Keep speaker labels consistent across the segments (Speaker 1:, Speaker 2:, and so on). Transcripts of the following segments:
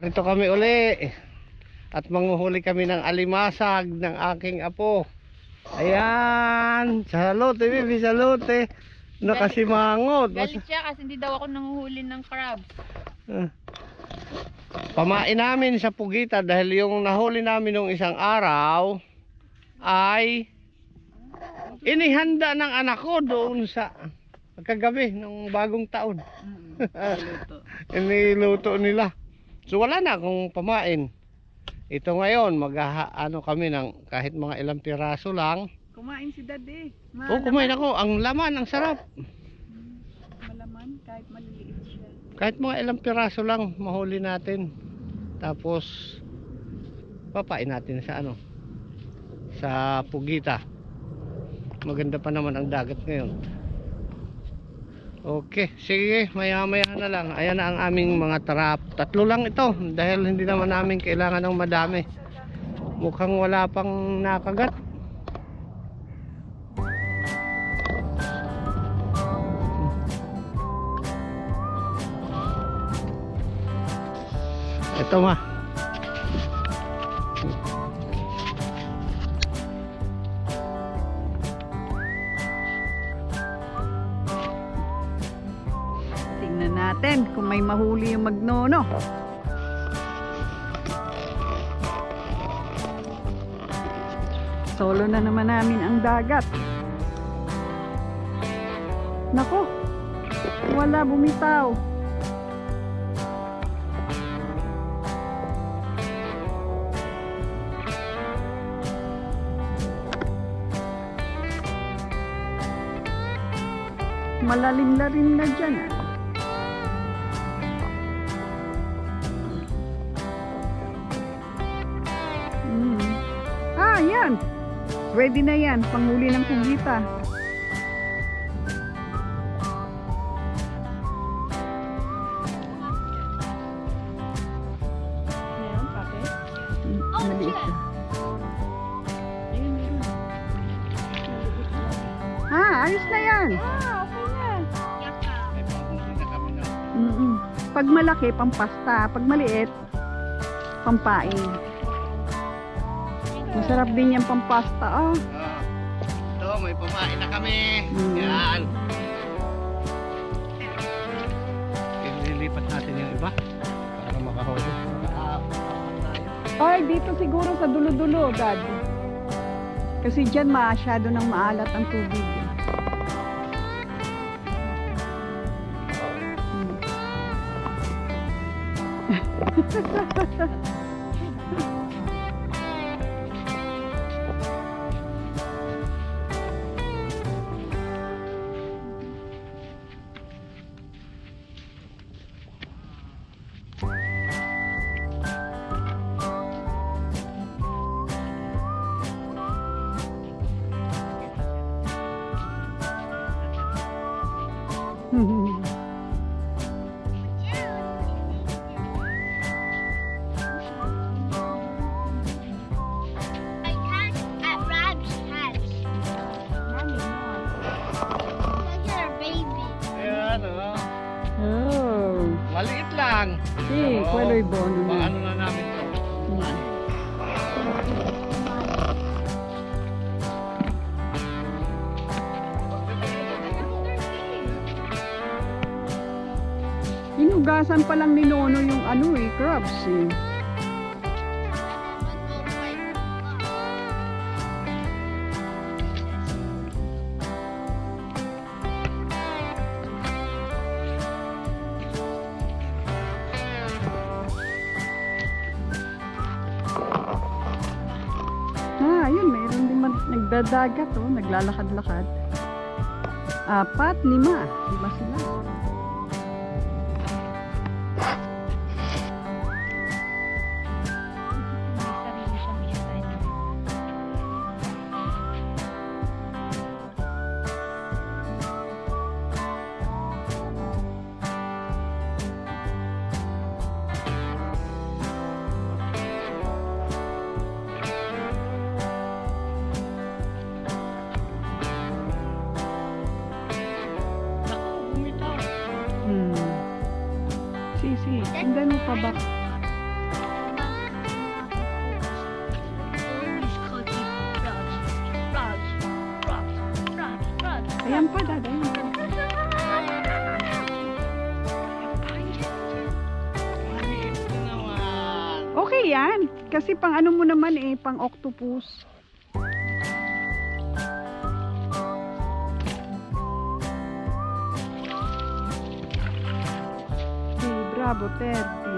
Speaker 1: Rito kami uli. At manguhuli kami ng alimasag ng aking apo. Ayan. Salute, baby. Salute. Nakasimangot.
Speaker 2: Galit siya kasi hindi daw ako nanguhuli ng crabs.
Speaker 1: Ah. Pamain namin sa Pugita dahil yung nahuli namin nung isang araw ay inihanda ng anak ko doon sa kagabi ng bagong taon. Iniluto nila. So wala na akong pamain. Ito ngayon, mag ano kami ng kahit mga ilang piraso lang.
Speaker 2: Kumain si daddy.
Speaker 1: Oh, kumain ako. Ang laman, ang sarap.
Speaker 2: Malaman kahit maliliit siya.
Speaker 1: Kahit mga ilang piraso lang mahuli natin. Tapos papain natin sa ano sa Pugita. Maganda pa naman ang dagat ngayon. Okay, sige, maya-maya na lang. Ayan na ang aming mga trap. Tatlo lang ito dahil hindi naman namin kailangan ng madami. Mukhang wala pang nakagat. Ito ma.
Speaker 2: Magnono. Solo na naman namin ang dagat. Nako, wala bumitaw. Malalim-lalim na dyan ah. Ready na yan. Panghuli ng kugita.
Speaker 3: Meron.
Speaker 2: Ah, ayos na yan.
Speaker 3: Ah, okay na.
Speaker 2: Pag malaki, pampasta. Pag maliit, pampain. Masarap din yung pampasta. Oh.
Speaker 1: Ah, ito, may pamain na kami.
Speaker 2: Mm.
Speaker 1: Yan. Ililipat natin yung iba para tayo.
Speaker 2: Ay, dito siguro sa dulo-dulo, Dad. Kasi dyan masyado nang maalat ang tubig. Hmm.
Speaker 1: lang.
Speaker 2: Si,
Speaker 1: Oo.
Speaker 2: kwaloy bono
Speaker 1: Pang
Speaker 2: na.
Speaker 1: ano na namin to.
Speaker 2: Inugasan pa lang ni Nono yung ano eh, crabs eh. Nagdadagat oh, naglalakad-lakad. Apat, lima. Lima sila. pa ba? Ayan pa,
Speaker 1: daday.
Speaker 2: Okay yan. Kasi pang ano mo naman eh, pang octopus. Bravo,
Speaker 4: Teddy.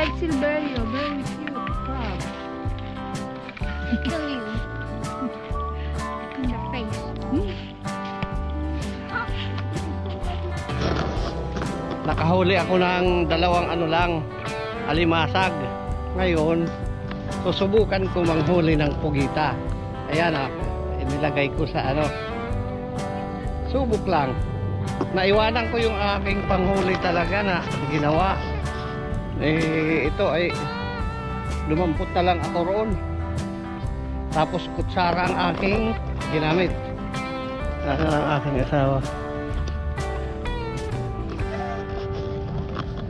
Speaker 4: Like
Speaker 3: Silverio. Very cute. Wow.
Speaker 4: Kill you.
Speaker 3: In the face.
Speaker 1: Nakahuli ako ng dalawang ano lang, alimasag. Ngayon, susubukan ko manghuli ng pugita. Ayan ah, inilagay ko sa ano. Subok lang. Naiwanan ko yung aking panghuli talaga na ginawa. Eh, ito ay lumampot na lang ako roon. Tapos kutsara ang aking ginamit. Saan ang aking asawa?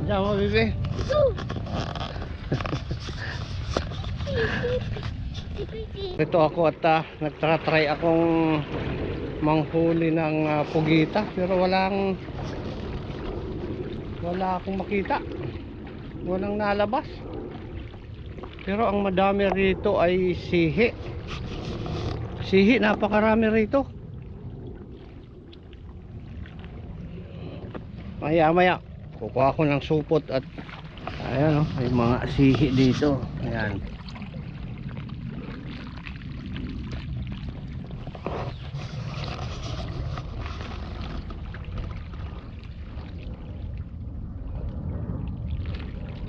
Speaker 1: Diyan mo, bebe. Ito ako at uh, nagtatry akong manghuli ng ah, pugita pero walang wala akong makita walang nalabas. Pero ang madami rito ay sihi. Sihi napakarami rito. Maya maya kukuha ko ng supot at ayan o may mga sihi dito. Ayan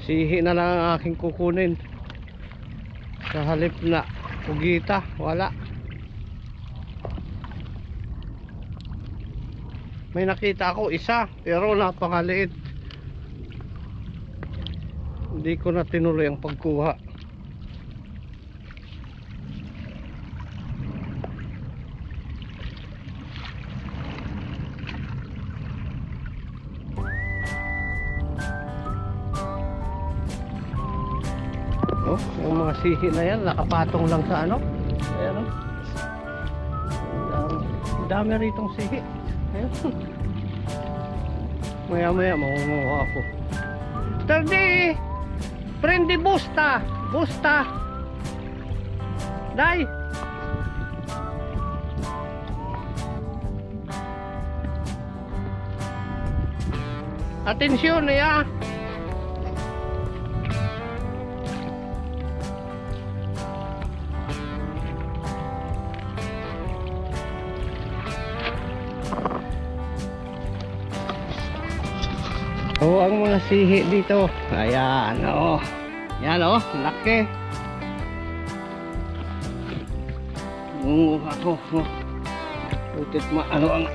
Speaker 1: sihi na lang ang aking kukunin. Sa halip na pugita wala. May nakita ako isa pero napakaliit. Hindi ko na tinuloy ang pagkuha sihi na yan, nakapatong lang sa ano. Ayan o. Ang dami ritong sihi. Ayan. Maya maya, makunguha ako. Tardi! Prendi busta! Busta! Dai! Atensyon ya! Oh, sihi dito. Ayan, oh. Yan, oh. Laki. Munguha ko. Oh. Putit ma, ano ang...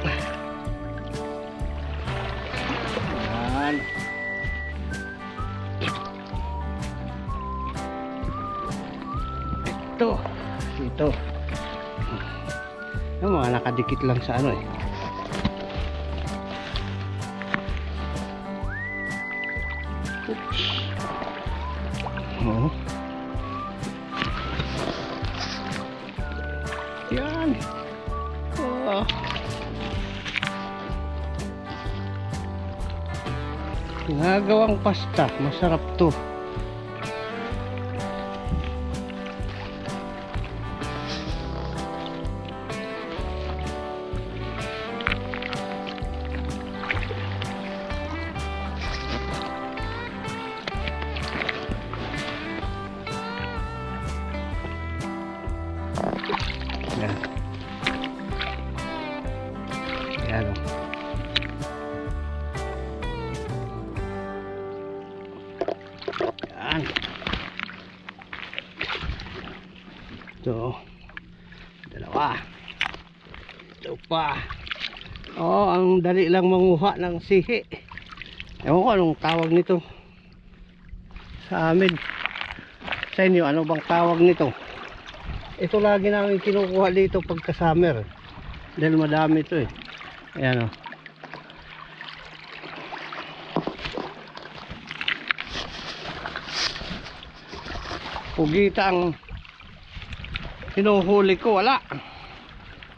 Speaker 1: Ayan. Ito. Ito. Yung mga nakadikit lang sa ano eh. Oh. Ginagawang pasta. Masarap to. Ito. Dalawa. Ito pa. Oo, ang dali lang manguha ng sihi. Ewan ko anong tawag nito. Sa amin. Sa inyo, ano bang tawag nito? Ito lagi namin kinukuha dito pagka summer. Dahil madami ito eh. Ayan o. Pugita ang hinuhuli ko. Wala.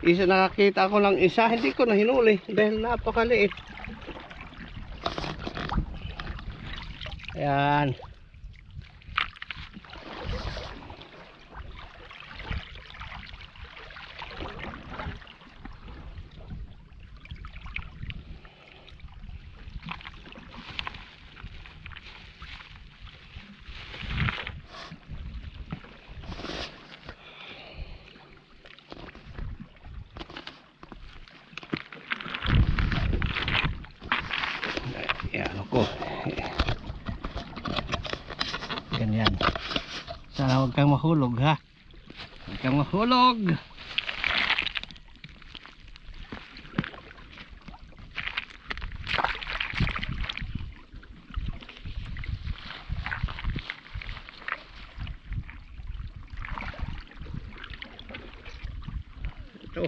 Speaker 1: Isa nakakita ko lang isa. Hindi ko na hinuli. Dahil napakaliit. Ayan ako. Ganyan. Sana huwag kang mahulog ha. Huwag kang mahulog. Ito.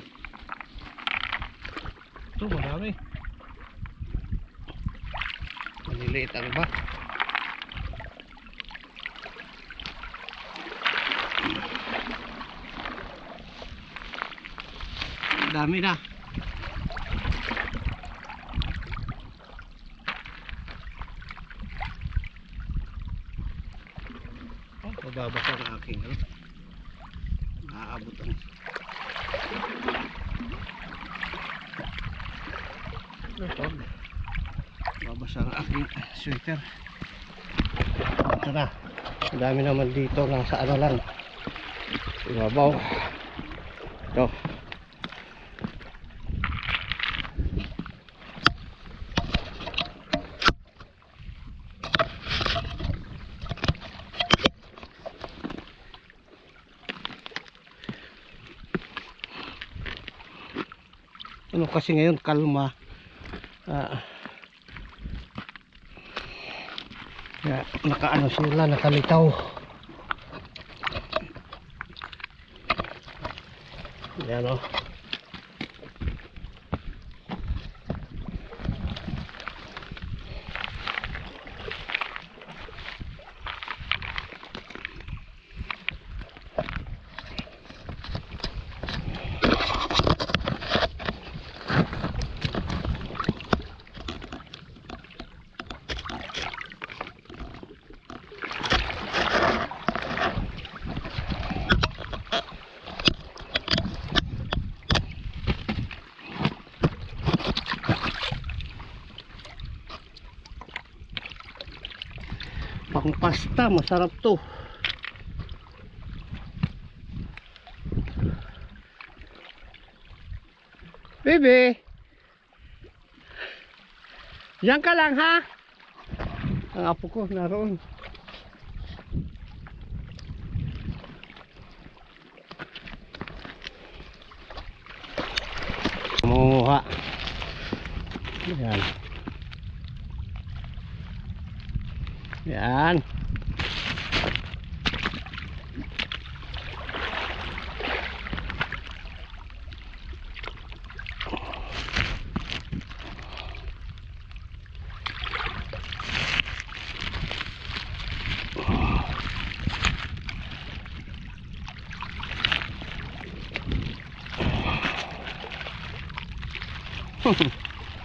Speaker 1: Ito marami. Maliliit ang ba? Dami na. Oh, mababasa ang aking ano. Naaabot ang. Babasa ang aking sweater. Ito na. Dami naman dito lang sa ano lang. Ibabaw. Ito. Kasi ngayon kalma. Ah. Kaya nakaano sila, nakalitaw. Yan o. Pang pasta, masarap to. Bebe. Diyan ka lang ha. Ang apo ko naroon. Mangunguha. Yan. Yan.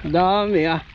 Speaker 1: Dami ah.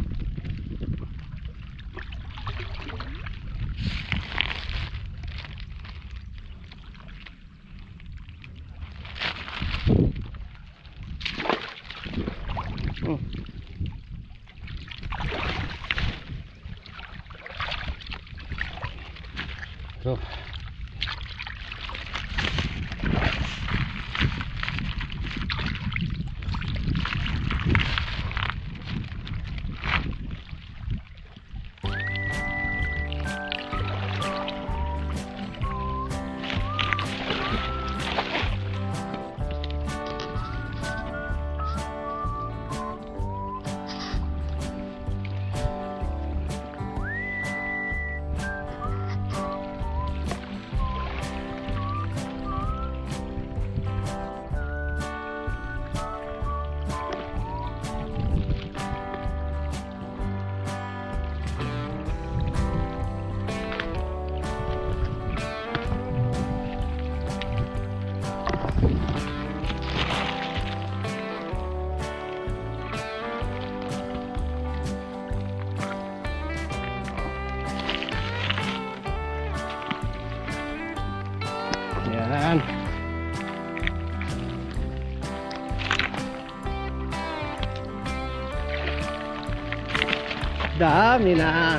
Speaker 1: Na.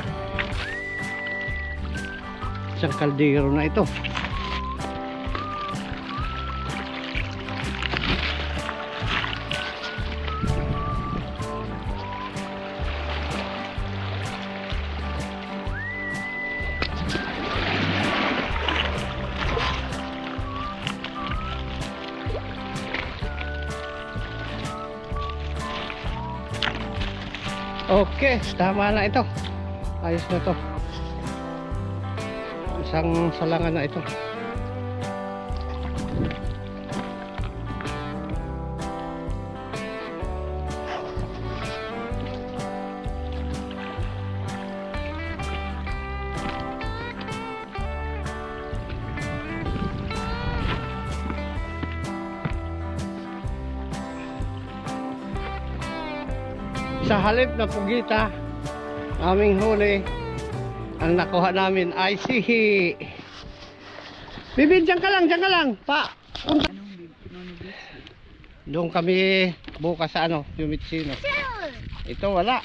Speaker 1: Isang kaldero na ito. Okay, tama na ito. Ayos na to. Isang salangan na ito. Sa halip na pugita, aming huli, ang nakuha namin ay sihi. Bibi, dyan ka lang, dyan ka lang. Pa. Doon kami bukas sa ano, Yumitsino. Ito wala.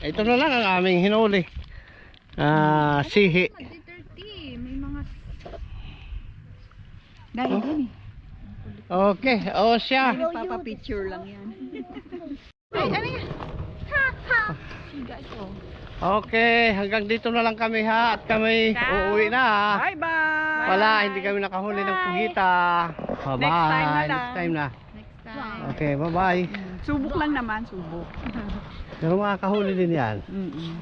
Speaker 1: Ito na lang ang aming hinuli. Ah, sihi.
Speaker 3: Mag-30. May mga...
Speaker 2: Dahil
Speaker 1: Oh.
Speaker 2: din eh.
Speaker 1: Okay, o siya.
Speaker 2: Nagpapapicture lang yan.
Speaker 3: Ay, ano yan? Ha, ha. Siga ito.
Speaker 1: Okay, hanggang dito na lang kami ha. At kami uuwi na ha.
Speaker 2: Bye-bye!
Speaker 1: Wala, hindi kami nakahuli ng pugita. Bye-bye.
Speaker 2: Next time na lang.
Speaker 1: Next time na.
Speaker 3: Next time.
Speaker 1: Okay, bye-bye.
Speaker 2: Subok lang naman, subok.
Speaker 1: Pero makakahuli din yan.
Speaker 2: Mm-mm.